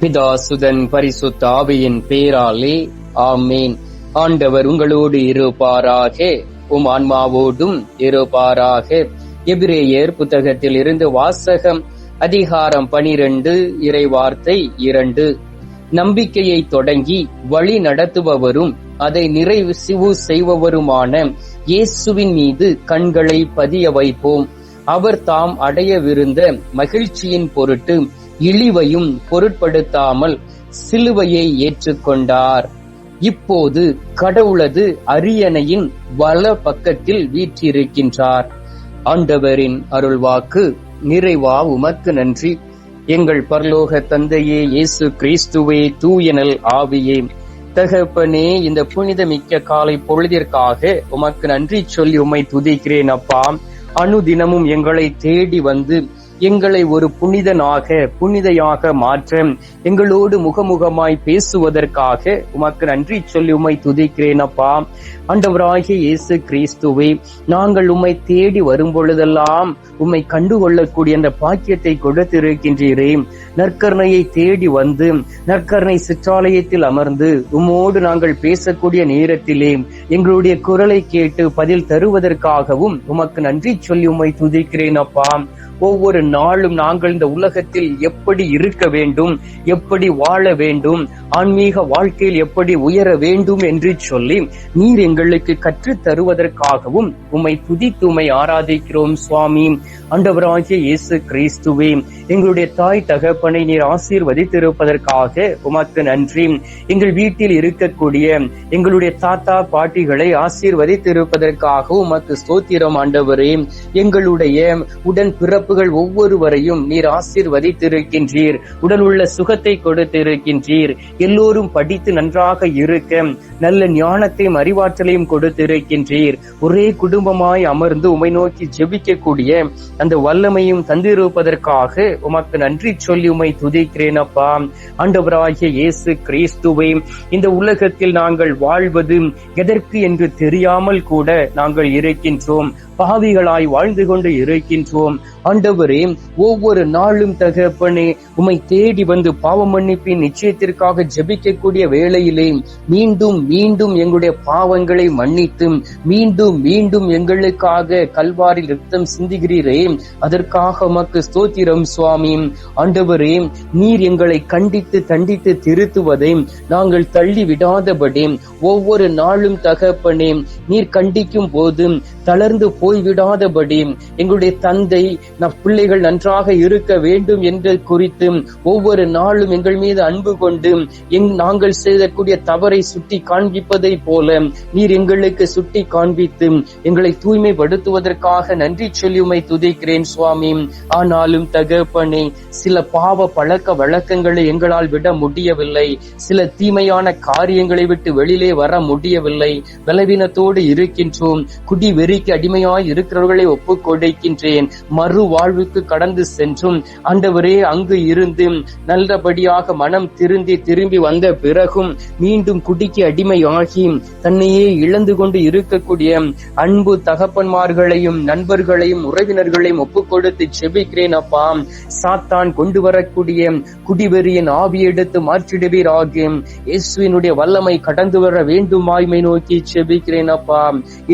பிதாசுதன் பரிசுத்த ஆவியின் பேராலே ஆமேன். ஆண்டவர் உங்களோடு இருப்பாராக. உம் ஆன்மாவோடும் இருப்பாராக. எபிரேயர் புத்தகத்தில் இருந்து வாசகம் அதிகாரம் பனிரெண்டு இறைவார்த்தை இரண்டு. நம்பிக்கையை தொடங்கி வழி நடத்துபவரும் அதை நிறைவு செய்பவருமான இயேசுவின் மீது கண்களை பதிய வைப்போம். அவர் தாம் அடையவிருந்த மகிழ்ச்சியின் பொருட்டு இழிவையும் பொருட்படுத்தாமல் சிலுவையை ஏற்றுக்கொண்டார். இப்போது கடவுளது அரியணையின் வல பக்கத்தில் வீற்றிருக்கின்றார். ஆண்டவரின் அருள்வாக்கு நிறைவா உமக்கு நன்றி. எங்கள் பரலோக தந்தையே இயேசு கிறிஸ்துவே தூயனல் ஆவியே. தகப்பனே இந்த புனிதமிக்க காலை பொழுதிற்காக உமக்கு நன்றி சொல்லி உம்மை துதிக்கிறேன் அப்பா. அனுதினமும் எங்களை தேடி வந்து எங்களை ஒரு புனிதனாக புனிதையாக மாற்ற எங்களோடு முகமுகமாய் பேசுவதற்காக உமக்கு நன்றி சொல்லி உமை துதிக்கிறேன் அப்பா. ஆண்டவராகிய இயேசு கிறிஸ்துவை நாங்கள் உம்மை தேடி வரும் பொழுதெல்லாம் உம்மை கண்டுகொள்ளக்கூடிய அந்த பாக்கியத்தை கொடுத்திருக்கின்றீரே. நற்கருணையை தேடி வந்து நற்கருணை சிற்றாலயத்தில் அமர்ந்து உம்மோடு நாங்கள் பேசக்கூடிய நேரத்திலே எங்களுடைய குரலை கேட்டு பதில் தருவதற்காகவும் உமக்கு நன்றி சொல்லி உம்மை துதிக்கிறேன் அப்பா. ஒவ்வொரு நாளும் நாங்கள் இந்த உலகத்தில் எப்படி இருக்க வேண்டும் எப்படி வாழ வேண்டும் ஆன்மீக வாழ்க்கையில் எப்படி உயர வேண்டும் என்று சொல்லி நீர் எங்களுக்கு கற்று தருவதற்காகவும் உம்மை துதித்து உமை ஆராதிக்கிறோம் சுவாமி. ஆண்டவராகிய இயேசு கிறிஸ்துவே எங்களுடைய தாய் தகப்பனை நீர் ஆசீர்வதித்திருப்பதற்காக உமக்கு நன்றி. எங்கள் வீட்டில் இருக்கக்கூடிய எங்களுடைய தாத்தா பாட்டிகளை ஆசீர்வதித்திருப்பதற்காக உமக்கு ஸ்தோத்திரம் ஆண்டவரே. எங்களுடைய உடன் பிறப்புகள் ஒவ்வொருவரையும் நீர் ஆசீர்வதித்திருக்கின்றீர். உடல் உள்ள சுகத்தை கொடுத்திருக்கின்றீர். எல்லோரும் படித்து நன்றாக இருக்க நல்ல ஞானத்தையும் அறிவாற்றலையும் கொடுத்திருக்கின்றீர். ஒரே குடும்பமாய் அமர்ந்து உமை நோக்கி ஜெபிக்கக்கூடிய அந்த வல்லமையும் தந்திருப்பதற்காக உமக்கு நன்றி சொல்லி உமை துதிக்கிறேன் அப்பா. ஆண்டவராகிய இயேசு கிறிஸ்துவை இந்த உலகத்தில் நாங்கள் வாழ்வது எதற்கு என்று தெரியாமல் கூட நாங்கள் இருக்கின்றோம். பாவிகளாய் வாழ்ந்து கொண்டு இருக்கின்றோம். ஆண்டவரே ஒவ்வொரு நாளும் தகப்பனே உமை தேடி வந்து பாவ மன்னிப்பின் நிச்சயத்திற்காக ஜெபிக்கக்கூடிய வேளையிலே மீண்டும் மீண்டும் எங்களுடைய பாவங்களை மன்னித்து மீண்டும் மீண்டும் எங்களுக்காக கல்வாரில் ரத்தம் சிந்துகிறீரே அதற்காக உமக்கு ஸ்தோத்திரம் சுவாமி. ஆண்டவரே நீர் எங்களை கண்டித்து தண்டித்து திருத்துவதை நாங்கள் தள்ளி விடாதபடி ஒவ்வொரு நாளும் தகப்பனே நீர் கண்டிக்கும் போது தளர்ந்து போய்விடாதபடி எங்களுடைய தந்தை நம் பிள்ளைகள் நன்றாக இருக்க வேண்டும் என்று குறித்து ஒவ்வொரு நாளும் எங்கள் மீது அன்பு கொண்டு எங் நாங்கள் செய்யக்கூடிய தவறை சுட்டி காண்பிப்பதை போல நீர் எங்களுக்கு சுட்டி காண்பித்து எங்களை தூய்மைப்படுத்துவதற்காக நன்றி சொல்லி உமை துதிக்கிறேன் சுவாமி. ஆனாலும் தகப்பனே சில பாவ பழக்க வழக்கங்களை எங்களால் விட முடியவில்லை. சில தீமையான காரியங்களை விட்டு வெளியிலே வர முடியவில்லை. பலவீனத்தோடு இருக்கின்றோம். குடி வெறிக்கு அடிமையாய் இருக்கிறவர்களை ஒப்பு கொடுக்கின்றேன். மறு வாழ்வுக்கு கடந்து சென்றும். ஆண்டவரே அங்கு இருந்து நல்லபடியாக மனம் திருந்தி திரு திரும்பி வந்த பிறகும் மீண்டும் குடிக்கு அடிமை ஆகி தன்னையே இழந்து கொண்டு இருக்கக்கூடிய அன்பு தகப்பன்மார்களையும் நண்பர்களையும் உறவினர்களையும் ஒப்புக்கொடுத்து செபிக்கிறேன் அப்பா. சாத்தான் கொண்டு வரக்கூடிய குடிவெறியின் ஆவி எடுத்து மாற்றிடுவீராக. இயேசுவினுடைய வல்லமை கடந்து வர வேண்டுமாய்மை நோக்கி செபிக்கிறேன் அப்பா.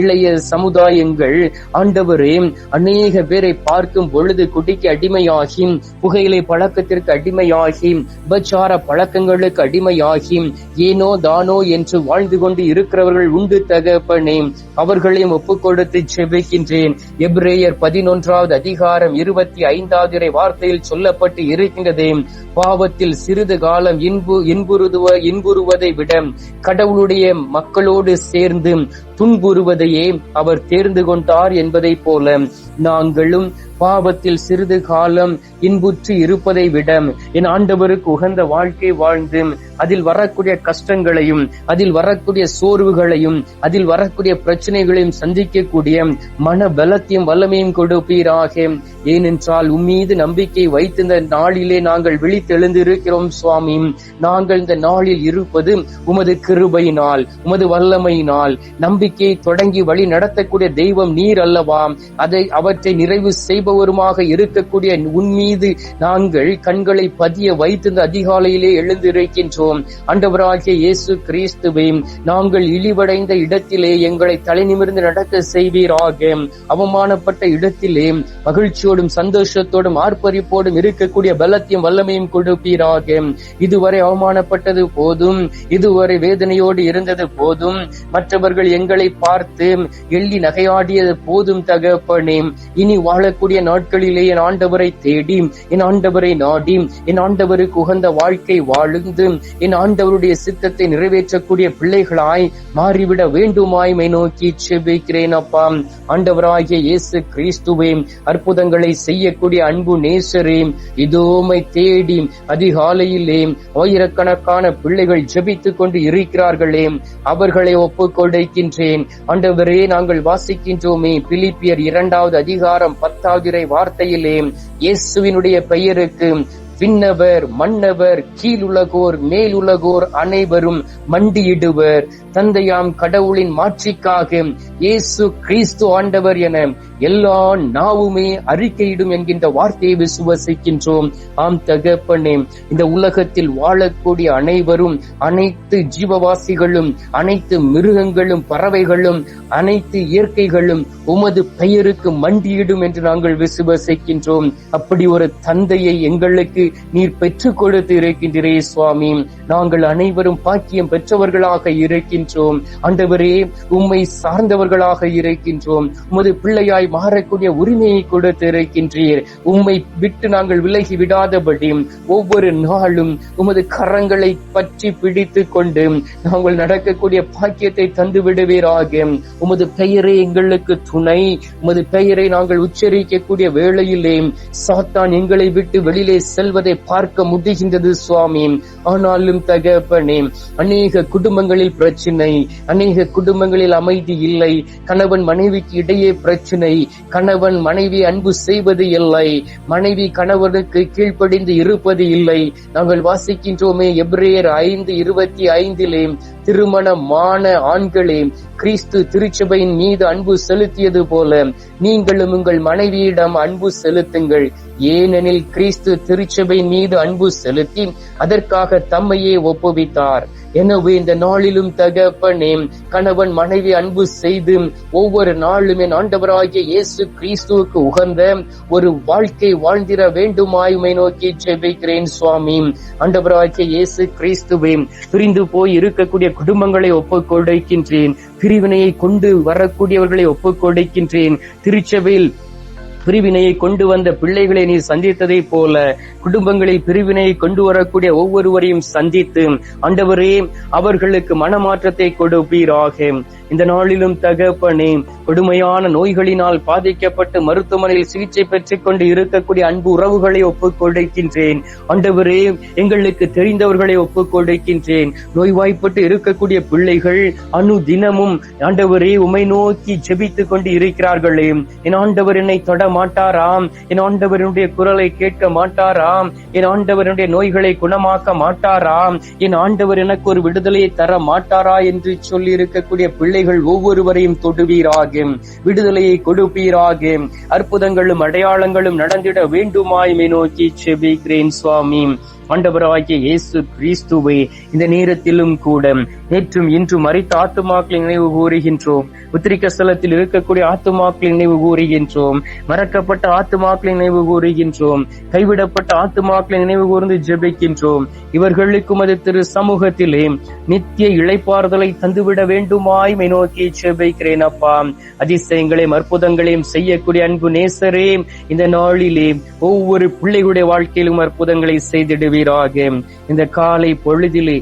இளைய சமுதாயங்கள் ஆண்டவரே அநேக பேரை பார்க்கும் பொழுது குடிக்கு அடிமையாகி புகையிலை பழக்கத்திற்கு அடிமையாகி உபச்சார பழக்கங்களுக்கு அடிமையாகி ஏனோ தானோ என்று வாழ்ந்து கொண்டு இருக்கிறவர்கள் உண்டு தகப்பனே அவர்களையும் ஒப்புக் கொடுத்து செபிக்கின்றேன். எப்ரேயர் பதினொன்றாவது அதிகாரம் இருபத்தி ஐந்தாவது வார்த்தையில் சொல்லப்பட்டு இருக்கின்றதே பாவத்தில் சிறிது காலம் இன்பு இன்புறுதுவ இன்புறுவதை விட கடவுளுடைய மக்களோடு சேர்ந்து துன்புறுவதையே அவர் தேர்ந்து கொண்டார் என்பதைப் போல நாங்களும் பாவத்தில் சிறிது காலம் இன்புற்று இருப்பதை விட என் ஆண்டவருக்கு உகந்த வாழ்க்கை வாழ்ந்து அதில் வரக்கூடிய கஷ்டங்களையும் அதில் வரக்கூடிய சோர்வுகளையும் அதில் வரக்கூடிய பிரச்சனைகளையும் சந்திக்கக்கூடிய மன பலத்தையும் வல்லமையும் கொடுப்பீராக. ஏனென்றால் உம்மீது நம்பிக்கை வைத்திருந்த இந்த நாளிலே நாங்கள் விழித்தெழுந்திருக்கிறோம் சுவாமி. நாங்கள் இந்த நாளில் இருப்பது உமது கிருபையினால் உமது வல்லமையினால். நம்பிக்கையை தொடங்கி வழி நடத்தக்கூடிய தெய்வம் நீர் அல்லவா? அதை அவற்றை நிறைவு செய்பவருமாக இருக்கக்கூடிய உன் மீது நாங்கள் கண்களை பதிய வைத்து இந்த அதிகாலையிலே எழுந்திருக்கின்றோம். ஆண்டவராகிய இயேசு கிறிஸ்துவை நாங்கள் இழிவடைந்த இடத்திலே எங்களை தலை நிமிர்ந்து நடக்க செய்வீராக. அவமானப்பட்ட இடத்திலே மகிழ்ச்சியோடும் சந்தோஷத்தோடும் ஆர்ப்பரிப்போடும் இருக்கக்கூடிய பலத்தையும் வல்லமையும் கொடுப்பீராக. இதுவரை அவமானப்பட்டது போதும் இதுவரை வேதனையோடு இருந்தது போதும். மற்றவர்கள் எங்களை பார்த்து எள்ளி நகையாடியது போதும் தகப்பனே. இனி வாழக்கூடிய நாட்களிலே என் ஆண்டவரை தேடி என் ஆண்டவரை நாடி என் ஆண்டவருக்கு உகந்த வாழ்க்கை வாழ்ந்து என் ஆண்டவருடைய சித்தத்தை நிறைவேற்றக்கூடிய பிள்ளைகளாய் மாறிவிட வேண்டுமாய்மை நோக்கி செபிக்கிறேன் அப்பா. ஆண்டவராகிய இயேசு கிறிஸ்துவே அற்புதங்களை செய்யக்கூடிய அன்பு நேசரே இதோமை தேடி அதிகாலையிலே ஆயிரக்கணக்கான பிள்ளைகள் ஜெபித்துக் கொண்டு இருக்கிறார்களே அவர்களை ஒப்புக்கொடுக்கின்றேன் ஆண்டவரே நாங்கள் வாசிக்கின்றோமே பிலிப்பியர் இரண்டாவது அதிகாரம் பத்தாவது வார்த்தையிலே இயேசுவினுடைய பெயருக்கு விண்ணவர் மன்னவர் கீழுலகோர் மேலுலகோர் அனைவரும் மண்டியிடுவர். தந்தையாம் கடவுளின் மாட்சிக்காக இயேசு கிறிஸ்து ஆண்டவர் என எல்லா நாவுமே அறிக்கையிடும் என்கின்ற வார்த்தையை விசுவசிக்கின்றோம். ஆம் தகப்பனே இந்த உலகத்தில் வாழக்கூடிய அனைவரும் அனைத்து ஜீவவாசிகளும் அனைத்து மிருகங்களும் பறவைகளும் அனைத்து இயற்கைகளும் உமது பெயருக்கு மண்டியிடும் என்று நாங்கள் விசுவசிக்கின்றோம். அப்படி ஒரு தந்தையை எங்களுக்கு நீர் பெற்றுக் கொடுத்து இருக்கின்றே சுவாமி. நாங்கள் அனைவரும் பாக்கியம் பெற்றவர்களாக இருக்கின்றோம். ஆண்டவரே உம்மை சார்ந்தவர்களாக இருக்கின்றோம். உமது பிள்ளையாய் மாறக்கூடிய உரிமையை கொடுத்து இருக்கின்றீர். உம்மை விட்டு நாங்கள் விலகி விடாதபடி ஒவ்வொரு நாளும் உமது கரங்களை பற்றி பிடித்துக் கொண்டு நாங்கள் நடக்கக்கூடிய பாக்கியத்தை தந்து விடுவீராக. உமது பெயரே எங்களுக்கு துணை. உமது பெயரை நாங்கள் உச்சரிக்கக்கூடிய வேளையிலே சாத்தான் எங்களை விட்டு வெளியிலே செல்வதை பார்க்க முடிகின்றது சுவாமி. ஆனாலும் தகப்பனே அநேக குடும்பங்களில் பிரச்சனை பிரச்சனை. அநேக குடும்பங்களில் அமைதி இல்லை. கணவன் மனைவிக்கு இடையே பிரச்சனை. கணவன் மனைவி அன்பு செய்வது இல்லை. மனைவி கணவனுக்கு கீழ்ப்படிந்து இருப்பது இல்லை. நாங்கள் வாசிக்கின்றோமே எப்ரேயர் ஐந்து இருபத்தி ஐந்திலே. திருமணமான ஆண்களே கிறிஸ்து திருச்சபையின் மீது அன்பு செலுத்தியது போல நீங்களும் உங்கள் மனைவியிடம் அன்பு செலுத்துங்கள். ஏனெனில் கிறிஸ்து திருச்சபை மீது அன்பு செலுத்தி அதற்காக தம்மையே ஒப்புவித்தார். எனவே இந்த நாளிலும் தகப்பனே கணவன் மனைவி அன்பு செய்து ஒவ்வொரு நாளும் என் ஆண்டவராகிய இயேசு கிறிஸ்துவுக்கு உகந்த ஒரு வாழ்க்கை வாழ்ந்திட வேண்டுமாயுமை நோக்கி ஜெபிக்கிறேன் சுவாமி. ஆண்டவராகிய இயேசு கிறிஸ்துவே பிரிந்து போய் இருக்கக்கூடிய குடும்பங்களை ஒப்புக்கொடுக்கின்றேன். பிரிவினையை கொண்டு வரக்கூடியவர்களை ஒப்புக்கொடுக்கின்றேன். திருச்சபையில் பிரிவினையை கொண்டு வந்த பிள்ளைகளை நீ சந்தித்ததை போல குடும்பங்களில் பிரிவினையை கொண்டு வரக்கூடிய ஒவ்வொருவரையும் சந்தித்து ஆண்டவரே அவர்களுக்கு மனமாற்றத்தை கொடுப்பீராக. இந்த நாளிலும் தகப்பனே கொடுமையான நோய்களினால் பாதிக்கப்பட்டு மருத்துவமனையில் சிகிச்சை பெற்றுக் கொண்டு இருக்கக்கூடிய அன்பு உறவுகளை ஒப்புக்கொடுக்கின்றேன் அண்டவரே ஆண்டவரே எங்களுக்கு தெரிந்தவர்களை ஒப்புக்கொடுக்கின்றேன் நோய்வாய்ப்பட்டு இருக்கக்கூடிய பிள்ளைகள் அணு தினமும் ஆண்டவரே உமை நோக்கி ஜெபித்துக் கொண்டு இருக்கிறார்களே. என் ஆண்டவர் என்னை தொட மாட்டாராம். என் ஆண்டவரனுடைய குரலை கேட்க மாட்டாராம். என் ஆண்டவரனுடைய நோய்களை குணமாக்க மாட்டாராம். என் ஆண்டவர் எனக்கு ஒரு விடுதலையை தர மாட்டாரா என்று சொல்லி இருக்கக்கூடிய பிள்ளைகள் ஒவ்வொருவரையும் தொடுவீராக விடுதலையை கொடுப்பீராக அற்புதங்களும் அடையாளங்களும் நடந்திட வேண்டுமாய் நோக்கி செபிக்கிறேன் சுவாமி. ஆண்டவராகிய இயேசு கிறிஸ்துவை இந்த நேரத்திலும் கூட நேற்றும் இன்றும் மறித்த ஆத்துமாக்களின் நினைவு கூறுகின்றோம். உத்திரிக்க ஸ்தலத்தில் இருக்கக்கூடிய ஆத்துமாக்களின் நினைவு கூறுகின்றோம். மறக்கப்பட்ட ஆத்துமாக்களின் நினைவு கூறுகின்றோம். கைவிடப்பட்ட ஆத்துமாக்களின் நினைவு கூர்ந்து ஜெபிக்கின்றோம். இவர்களுக்கும் அது திரு சமூகத்திலே நித்திய இழைப்பாறுதலை தந்துவிட வேண்டுமாய் மை நோக்கி ஜெபிக்கிறேன் அப்பா. அதிசயங்களையும் அற்புதங்களையும் செய்யக்கூடிய அன்பு நேசரே இந்த நாளிலே ஒவ்வொரு பிள்ளைகளுடைய வாழ்க்கையிலும் அற்புதங்களை செய்திடுவீராக. இந்த காலை பொழுதிலே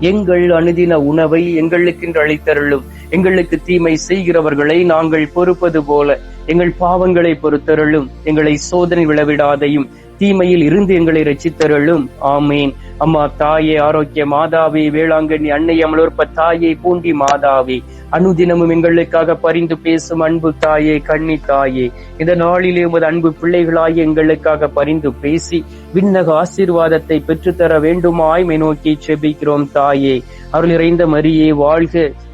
எங்கள் அணுதின உணவை எங்களுக்கென்று அளித்தருளும். எங்களுக்கு தீமை செய்கிறவர்களை நாங்கள் பொறுப்பது போல எங்கள் பாவங்களை பொறுத்தருளும். எங்களை சோதனை விழவிடாதையும் தீமையில் இருந்து எங்களை ரச்சித்தருளும் ஆமேன். அம்மா தாயே ஆரோக்கிய மாதாவே வேளாங்கண்ணி அன்னை அமலோற்ப தாயே பூண்டி மாதாவே. அனுதினமும் எங்களுக்காக பரிந்து பேசும் அன்பு தாயே கண்ணி தாயே. இந்த நாளிலே உமது அன்பு பிள்ளைகளாய் எங்களுக்காக பரிந்து பேசி விண்ணக ஆசீர்வாதத்தை பெற்றுத்தர வேண்டுமாய் நோக்கி செபிக்கிறோம் தாயே. அருள் நிறைந்த மரியே வாழ்க